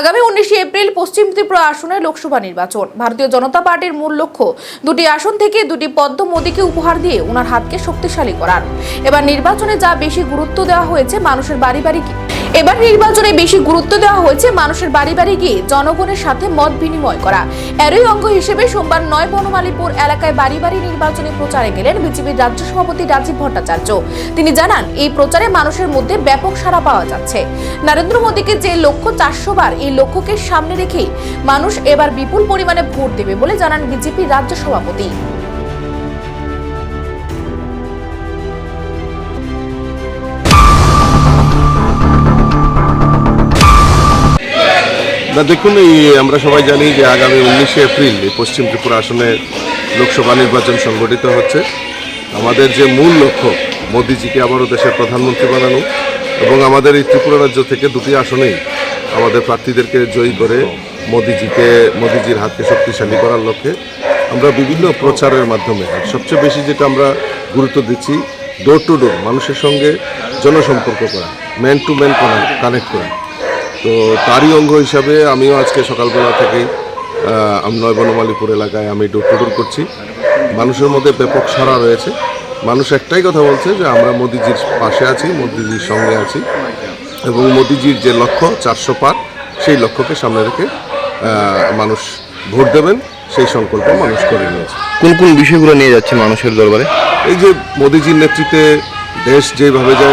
আগামী উনিশে এপ্রিল পশ্চিম ত্রিপুরা আসনে লোকসভা নির্বাচন। ভারতীয় জনতা পার্টির মূল লক্ষ্য, দুটি আসন থেকে দুটি পদ্ম মোদীকে উপহার দিয়ে ওনার হাতকে শক্তিশালী করার। এবার নির্বাচনে যা বেশি গুরুত্ব দেওয়া হয়েছে মানুষের বাড়ি বাড়ি এবার নির্বাচনে বেশি গুরুত্ব দেওয়া হয়েছে মানুষের বাড়ি বাড়ি গিয়ে জনগণের সাথে মত বিনিময় করা। এরই অঙ্গ হিসেবে সোমবার নয় বনমালীপুর এলাকায় বাড়ি বাড়ি নির্বাচনী প্রচারে গেলেন বিজেপির রাজ্য সভাপতি রাজীব ভট্টাচার্য। তিনি জানান, এই প্রচারে মানুষের মধ্যে ব্যাপক সাড়া পাওয়া যাচ্ছে। নরেন্দ্র মোদীকে যে লক্ষ্য চারশো বার এই লক্ষ্যকে সামনে রেখেই মানুষ এবার বিপুল পরিমাণে ভোট দেবে বলে জানান বিজেপি রাজ্য সভাপতি। না, দেখুন, এই আমরা সবাই জানি যে আগামী উনিশে এপ্রিল পশ্চিম ত্রিপুরা আসনে লোকসভা নির্বাচন সংগঠিত হচ্ছে। আমাদের যে মূল লক্ষ্য, মোদিজিকে আবারও দেশের প্রধানমন্ত্রী বানানো এবং আমাদের এই ত্রিপুরা রাজ্য থেকে দুটি আসনেই আমাদের প্রার্থীদেরকে জয়ী করে মোদিজিকে, মোদিজির হাতকে শক্তিশালী করার লক্ষ্যে আমরা বিভিন্ন প্রচারের মাধ্যমে সবচেয়ে বেশি যেটা আমরা গুরুত্ব দিচ্ছি ডোর টু ডোর মানুষের সঙ্গে জনসম্পর্ক করা ম্যান টু ম্যান কানেক্ট করা। তো তারই অঙ্গ হিসাবে আমিও আজকে সকালবেলা থেকেই নয় বনমালীপুর এলাকায় আমি ডোর টু ডোর করছি। মানুষের মধ্যে ব্যাপক সাড়া রয়েছে। মানুষ একটাই কথা বলছে যে আমরা মোদিজির পাশে আছি, মোদিজির সঙ্গে আছি। এবং মোদিজির যে লক্ষ্য চারশো পার সেই লক্ষ্যকে সামনে রেখে মানুষ ভোট দেবেন সেই সংকল্প মানুষ করে নিয়েছে। কোন কোন বিষয়গুলো নিয়ে যাচ্ছে মানুষের দরবারে? এই যে মোদিজির নেতৃত্বে দেশ যেভাবে আহ,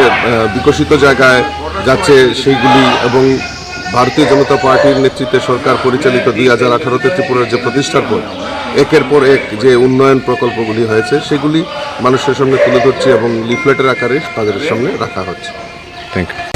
বিকশিত জায়গায় যাচ্ছে সেইগুলি এবং ভারতীয় জনতা পার্টির নেতৃত্বে সরকার পরিচালিত দুই হাজার আঠারোতে ত্রিপুরার যে প্রতিষ্ঠার পর একের পর এক যে উন্নয়ন প্রকল্পগুলি হয়েছে সেগুলি মানুষের সামনে তুলে ধরছে এবং লিফলেটের আকারে তাদের সামনে রাখা হচ্ছে। Thank you